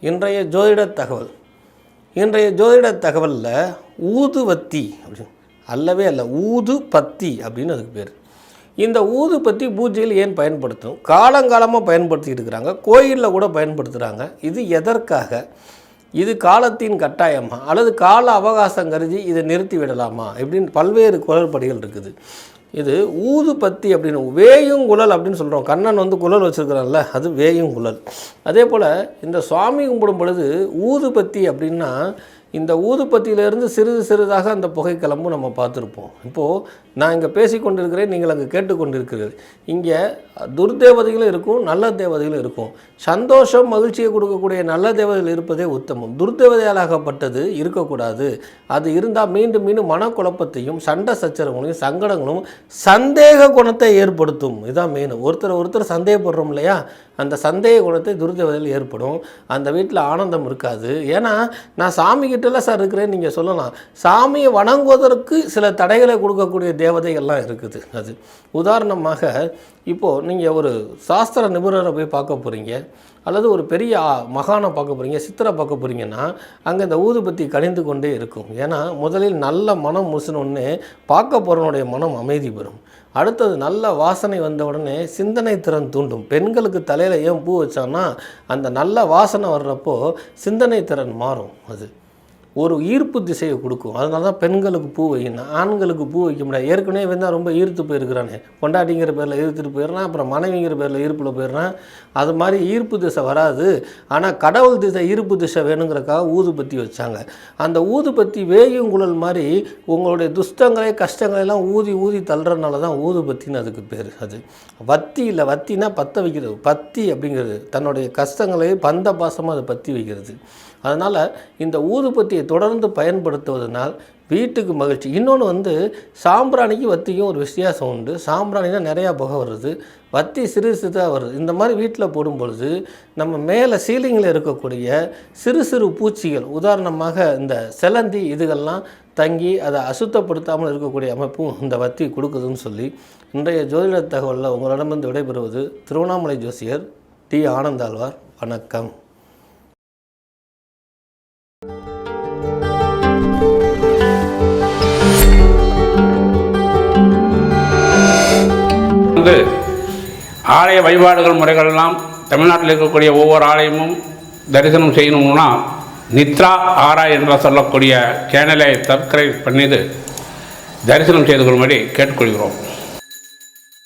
இன்றைய ஜோதிட தகவல். இன்றைய ஜோதிட தகவலில் ஊதுவத்தி அப்படின்னு அல்லவே அல்ல ஊது பத்தி அப்படின்னு அதுக்கு பேர். இந்த ஊது பத்தி பூஜையில் ஏன் பயன்படுத்தணும்? காலங்காலமாக பயன்படுத்திட்டு இருக்கிறாங்க கோயிலில் கூட பயன்படுத்துகிறாங்க இது எதற்காக? இது காலத்தின் கட்டாயமா? அல்லது கால அவகாசம் கருதி இதை நிறுத்தி விடலாமா? இப்படின்னு பல்வேறு குரல்படிகள் இருக்குது. இது ஊதுபத்தி அப்படின்னு வேயும் குழல் அப்படின்னு சொல்கிறோம் கண்ணன் வந்து குழல் வச்சுருக்கிறான்ல அது வேயும் குழல். அதே போல் இந்த சுவாமி கும்பிடும் பொழுது ஊதுபத்தி அப்படின்னா இந்த ஊதுபத்தியிலிருந்து சிறிது சிறிதாக அந்த புகை கிளம்பும் நம்ம பார்த்துருப்போம். இப்போது நான் இங்கே பேசிக்கொண்டிருக்கிறேன் நீங்கள் அங்கே கேட்டுக்கொண்டிருக்கிறீர்கள். இங்கே துர்தேவதைகளும் இருக்கும் நல்ல தேவதைகளும் இருக்கும். சந்தோஷம் மகிழ்ச்சியை கொடுக்கக்கூடிய நல்ல தேவதைகள் இருப்பதே உத்தமம். துர்தேவதையாலாகப்பட்டது இருக்கக்கூடாது. அது இருந்தால் மீண்டும் மீண்டும் மனக்குழப்பத்தையும் சண்டை சச்சரவுகளையும் சங்கடங்களும் சந்தேக குணத்தை ஏற்படுத்தும். இதான் மெயின் ஒருத்தர் ஒருத்தர் சந்தேகப்படுறோம் இல்லையா? அந்த சந்தேக குணத்தை துரிதவதில் ஏற்படும். அந்த வீட்டில் ஆனந்தம் இருக்காது. ஏன்னா நான் சாமி கிட்டலாம் சார் இருக்கிறேன்னு நீங்கள் சொல்லலாம். சாமியை வணங்குவதற்கு சில தடைகளை கொடுக்கக்கூடிய தேவதைகள்லாம் இருக்குது. அது உதாரணமாக இப்போது நீங்கள் ஒரு சாஸ்திர நிபுணரை போய் பார்க்க போகிறீங்க அல்லது ஒரு பெரிய ஆ- மகானை பார்க்க போகிறீங்க சித்தரை பார்க்க போகிறீங்கன்னா அங்கே இந்த ஊதுபத்தி கணிந்து கொண்டே இருக்கும். ஏன்னா முதலில் நல்ல மனம் முசினோடனே பார்க்க போகிறவனுடைய மனம் அமைதி பெறும். அடுத்தது நல்ல வாசனை வந்த உடனே சிந்தனை திறன் தூண்டும். பெண்களுக்கு தலையில் ஏன் பூ வச்சான்னா அந்த நல்ல வாசனை வர்றப்போ சிந்தனை திறன் மாறும் அது. ஒரு ஈர்ப்பு திசையை கொடுக்கும். அதனால தான் பெண்களுக்கு பூ வைக்கணும். ஆண்களுக்கு பூ வைக்க முடியாது. ஏற்கனவே வந்தால் ரொம்ப ஈர்த்து போயிருக்கிறானே. பொண்டாட்டிங்கிற பேரில் ஈர்த்துட்டு போயிடுறான். அப்புறம் மனைவிங்கிற பேரில் ஈர்ப்பில் போயிடுறான். அது மாதிரி ஈர்ப்பு திசை வராது. ஆனால் கடவுள் திசை ஈர்ப்பு திசை வேணுங்கிறக்காக ஊதுபத்தி வச்சாங்க. அந்த ஊதுபத்தி வேயுங்குழல் மாதிரி உங்களுடைய துஷ்டங்களை கஷ்டங்களை எல்லாம் ஊதி ஊதி தள்ளுறதுனால தான் ஊதுபத்தின்னு அதுக்கு பேர். அது வத்தி இல்லை வத்தினா பற்ற வைக்கிறது. பத்தி அப்படிங்கிறது. தன்னுடைய கஷ்டங்களை பந்த பாசமாக அதை பற்றி வைக்கிறது. அதனால் இந்த ஊதுபத்தியை தொடர்ந்து பயன்படுத்துவதனால் வீட்டுக்கு மகிழ்ச்சி. இன்னொன்று வந்து சாம்பிராணிக்கு வத்திக்கும் ஒரு வித்தியாசம் உண்டு. சாம்பிராணினா நிறையா புகை வருது. வத்தி சிறு சிறுதாக வருது. இந்த மாதிரி வீட்டில் போடும் பொழுது நம்ம மேலே சீலிங்கில் இருக்கக்கூடிய சிறு சிறு பூச்சிகள் உதாரணமாக இந்த செலந்தி இதுகள்லாம் தங்கி அதை அசுத்தப்படுத்தாமல் இருக்கக்கூடிய அமைப்பும் இந்த வத்தி கொடுக்குதுன்னு சொல்லி இன்றைய ஜோதிட தகவலில் உங்களிடமிருந்து விடைபெறுவது திருவண்ணாமலை ஜோசியர் டி. ஆனந்தாழ்வார். வணக்கம். வந்து ஆலய வழிபாடுகள் முறைகள்லாம் தமிழ்நாட்டில் இருக்கக்கூடிய ஒவ்வொரு ஆலயமும் தரிசனம் செய்யணும்னா நித்ரா ஆரா என்று சொல்லக்கூடிய சேனலை சப்ஸ்கிரைப் பண்ணிது தரிசனம் செய்து கொள்ளும்படி கேட்டுக்கொள்கிறோம்.